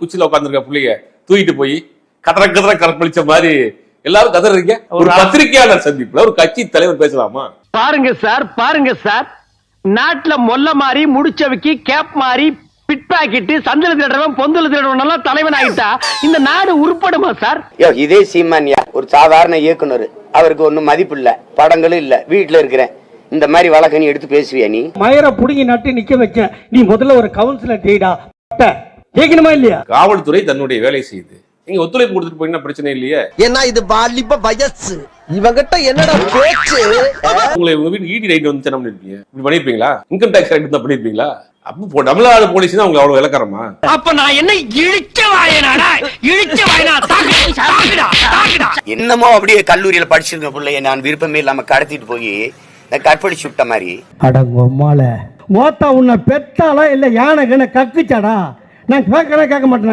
குச்சில உட்காந்துருக்க புள்ளைய தூக்கிட்டு போய் கதற கதற கற்பழிச்ச மாதிரி எல்லாரும் கதறீங்க. ஒரு பத்திரிகையாளர் சந்திப்புல ஒரு கட்சி தலைவர் பேசலாமா? பாருங்க சார் பாருங்க சார். நாட்டுல மொல்ல மாறி முடிச்சவைக்கு கேப் மாறி பிட் பாக்கெட்டு சந்தல திருடுறவன் பொந்தல திருடுறவன் எல்லாம் தலைவன் ஆயிட்டா இந்த நாடு உருப்படுமா சார்? யோ இதே சீமான்யா ஒரு சாதாரண இயக்குனர். அவருக்கு ஒன்றும் மதிப்பு இல்ல படங்களும் இல்ல வீட்டுல இருக்கிறேன். இந்த மாதிரி வழக்க நீ எடுத்து பேசுவியா நீ? மயரை புடுங்கி நட்டு நிக்க வச்ச நீ முதல்ல ஒரு கவுன்சிலர் டீடா கேட்கணுமா இல்லையா? காவல்துறை தன்னுடைய வேலை செய்யுது நீங்க ஒத்துழைப்பு கொடுத்துட்டு போயிங்கன்னா பிரச்சனை இல்லையே. ஏன்னா இது வாலிப வயசு. இவங்கிட்ட என்னடா பேச்சு? உங்களை உங்க வீட்டு ஈடி ரைட் வந்து என்ன பண்ணிருப்பீங்க? இப்படி பண்ணிருப்பீங்களா? இன்கம் டேக்ஸ் ரைட் தான் பண்ணிருப்பீங்களா? அப்போ தமிழ்நாடு போலீஸ் தான் உங்களுக்கு அவ்வளவு விளக்கறமா அப்ப நான் என்ன இழிச்ச வாயனாடா இழிச்ச வாயனா? என்னமோ அப்படியே கல்லூரியில படிச்சிருக்க பிள்ளைய நான் விருப்பமே இல்லாம கடத்திட்டு போய் கற்பழிச்சு விட்ட மாதிரி. அடங்கொம்மால மோத்தா உன்னை பெத்தாலா இல்ல யானை கண்ண கக்குச்சாடா? நான் கேட்கறேன் கேட்க மாட்டேன்.